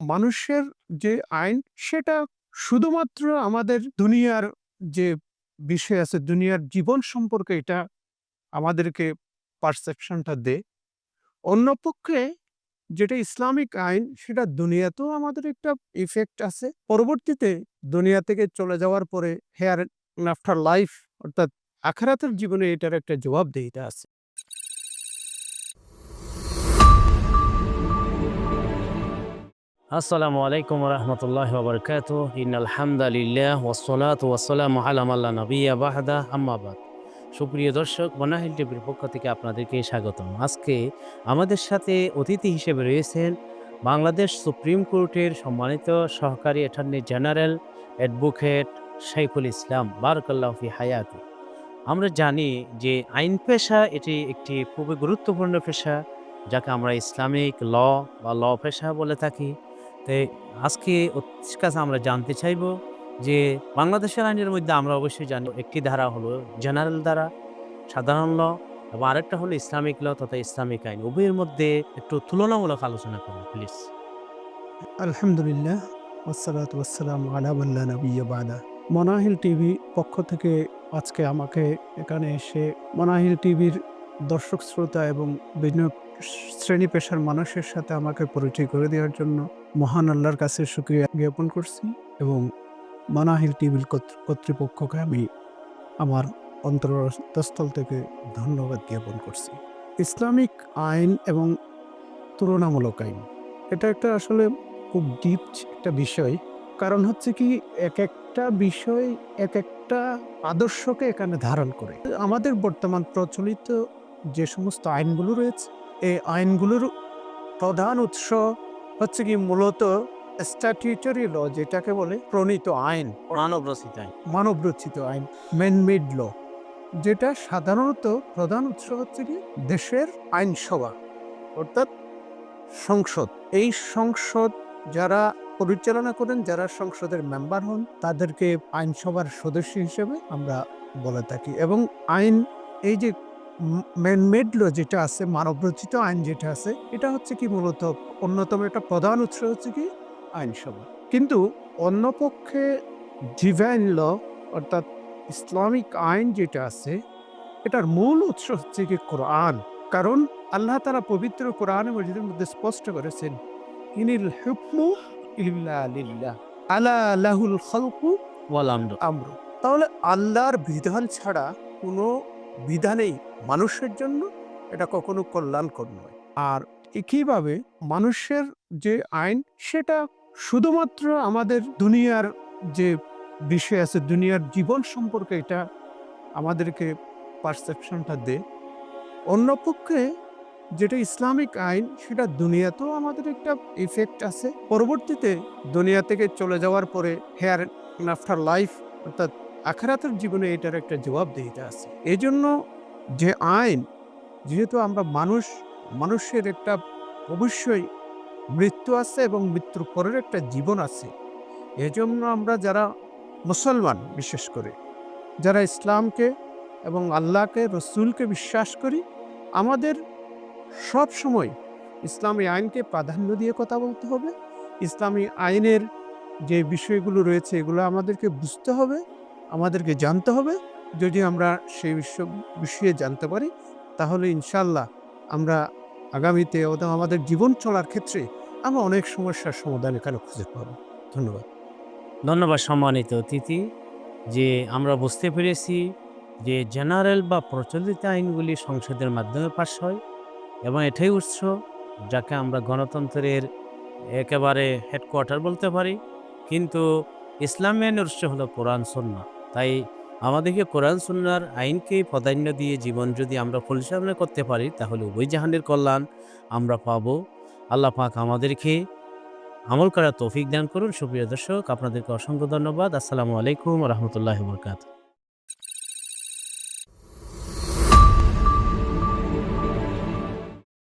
মানুষের যে আইন, সেটা শুধুমাত্র আমাদের দুনিয়ার যে বিষয় আছে, দুনিয়ার জীবন সম্পর্কে এটা আমাদেরকে পারসেপশনটা দেয় অন্য পক্ষে যেটা ইসলামিক আইন, সেটা দুনিয়াতেও আমাদের একটা ইফেক্ট আছে। পরবর্তীতে দুনিয়া থেকে চলে যাওয়ার পরে হেয়ার আফটার লাইফ অর্থাৎ আখেরাতের জীবনে এটার একটা জবাবদিহিতা আছে। আসসালামু আলাইকুম রহমতুল্লাহ বরকাত ইন আলহামদুলিল্লাহ ওসলাত ওয়াসালাম আলাম আল্লাহ নবিয়া বাহাদা। আম্মাবাদ সুপ্রিয় দর্শক, বনাহিল টিভির পক্ষ থেকে আপনাদেরকে স্বাগতম। আজকে আমাদের সাথে অতিথি হিসেবে রয়েছেন বাংলাদেশ সুপ্রিম কোর্টের সম্মানিত সহকারী attorney general advocate Shaiful Islam. বারকাল্লাহি হায়াতি। আমরা জানি যে আইন পেশা এটি একটি খুবই গুরুত্বপূর্ণ পেশা, যাকে আমরা ইসলামিক ল বা ল পেশা বলে থাকি। আজকে কাছে আমরা জানতে চাইব যে বাংলাদেশের আইনের মধ্যে আমরা অবশ্যই জানি একটি ধারা হলো জেনারেল ধারা, সাধারণ ল এবং আরেকটা হলো ইসলামিক ল তথা ইসলামিক আইন। উভয়ের মধ্যে একটু তুলনামূলক আলোচনা করুন প্লিজ আলহামদুলিল্লাহ ওসালাত ওয়াসালাম আলাবাল্লা নবিয়া বাদা। মনাহিল টিভি পক্ষ থেকে আজকে আমাকে এখানে এসে মনাহিল টিভির দর্শক শ্রোতা এবং বিভিন্ন শ্রেণি পেশার মানুষের সাথে আমাকে পরিচয় করে দেওয়ার জন্য মহান আল্লাহর কাছে সুক্রিয়া জ্ঞাপন করছি এবং মনাহিল টিভির কর্তৃপক্ষকে আমি আমার অন্তরস্থল থেকে ধন্যবাদ জ্ঞাপন করছি। ইসলামিক আইন এবং তুলনামূলক আইন, এটা একটা আসলে খুব ডিপ একটা বিষয়। কারণ হচ্ছে কি, এক একটা বিষয় এক একটা আদর্শকে এখানে ধারণ করে। আমাদের বর্তমান প্রচলিত যে সমস্ত আইনগুলো রয়েছে এই আইনগুলোর প্রধান উৎস হচ্ছে কি মূলত স্ট্যাটিউটারি ল যেটাকে বলে প্রণীত আইন। মানব রচিত আইন। মানব রচিত আইন ম্যানমেড ল যেটা সাধারণত প্রধান উৎস হচ্ছে কি দেশের আইনসভা অর্থাৎ সংসদ। এই সংসদ যারা পরিচালনা করেন যারা সংসদের মেম্বার হন তাদেরকে আইনসভার সদস্য হিসেবে আমরা বলে থাকি। এবং আইন এই যে ম্যানমেড ল যেটা আছে, মানবরচিত আইন যেটা আছে, এটা হচ্ছে কি মূলত অন্যতম একটা প্রধান উৎস হচ্ছে কি আইনসভা। কিন্তু অন্য পক্ষে ডিভাইন ল অর্থাৎ ইসলামিক আইন যেটা আছে, এটার মূল উৎস হচ্ছে কি কোরআন। কারণ আল্লাহ তারা পবিত্র কোরআন মসজিদের মধ্যে স্পষ্ট করেছেন, ইনিল হুকমু ইল্লা লিল্লাহ, আলা লাহুল খালকু ওয়াল তাহলে আল্লাহর বিধান ছাড়া কোনো বিধানেই মানুষের জন্য এটা কখনো কল্যাণকর নয়। আর একইভাবে মানুষের যে আইন, সেটা শুধুমাত্র আমাদের দুনিয়ার যে বিষয় আছে, দুনিয়ার জীবন সম্পর্কে এটা আমাদেরকে পারসেপশনটা দেয় অন্য পক্ষে যেটা ইসলামিক আইন, সেটা দুনিয়াতেও আমাদের একটা ইফেক্ট আছে। পরবর্তীতে দুনিয়া থেকে চলে যাওয়ার পরে হেয়ার আফটার লাইফ অর্থাৎ আখেরাতের জীবনে এটার একটা জবাবদিহিতা আছে। এই জন্য যে আইন, যেহেতু আমরা মানুষ, মানুষের একটা অবশ্যই মৃত্যু আছে এবং মৃত্যুর পরের একটা জীবন আছে, এজন্য আমরা যারা মুসলমান, বিশেষ করে, যারা ইসলামকে এবং আল্লাহকে, রসুলকে বিশ্বাস করি, আমাদের সব সময় ইসলামী আইনকে প্রাধান্য দিয়ে কথা বলতে হবে। ইসলামী আইনের যে বিষয়গুলো রয়েছে, এগুলো আমাদেরকে বুঝতে হবে। আমাদেরকে জানতে হবে। যদি আমরা সেই বিশ্ব, বিষয়ে জানতে পারি, তাহলে ইনশাল্লাহ আমরা আগামীতে অথবা আমাদের জীবন চলার ক্ষেত্রে আমরা অনেক সমস্যার সমাধান এখানে খুঁজে পাবো। ধন্যবাদ। ধন্যবাদ সম্মানিত অতিথি, যে আমরা বুঝতে পেরেছি যে জেনারেল বা প্রচলিত আইনগুলি সংসদের মাধ্যমে পাশ হয় এবং এটাই উৎস যাকে আমরা গণতন্ত্রের একেবারে হেডকোয়ার্টার বলতে পারি। কিন্তু ইসলামী আইনের উৎস হলো কোরআন সন্না তাই আমাদেরকে কোরআন, সুন্নার আইনকে প্রাধান্য দিয়ে জীবন যদি আমরা পরিচালনা করতে পারি, তাহলে উভয় জাহানের কল্যাণ আমরা পাব। আল্লাহ পাক আমাদেরকে আমল করার তৌফিক দান করুন। সুপ্রিয় দর্শক, আপনাদেরকে অসংখ্য ধন্যবাদ। আসসালামু আলাইকুম রহমতুল্লাহ বরকাত